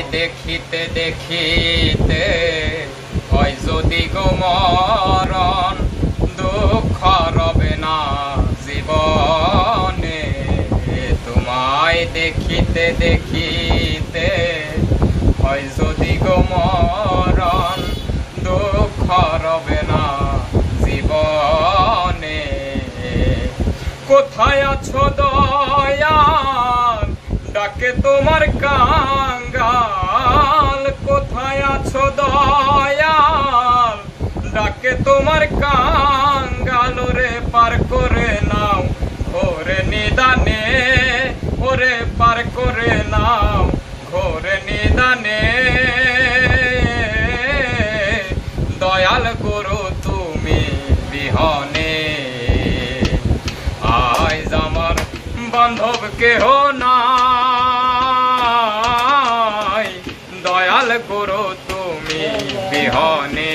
তোমায় দেখিতে দেখিতে। হয় যদি গো মরণ, দুঃখ রবে না জীবনে। তোমায় দেখিতে দেখিতে। হয় যদি গো মরণ, দুঃখ রবে না জীবনে। কোথায় আছো দয়াল? ডাকে তোমার কাঙ্গাল তোমার কাঙ্গাল রে পার করে নাও। ঘোরে নিদানে, ওরে পার করে নাও। ঘোরে নিদানে, দয়াল গুরু তুমি বিহনে। আজ আমার বান্ধব কেহ না দয়াল গুরু তুমি বিহনে।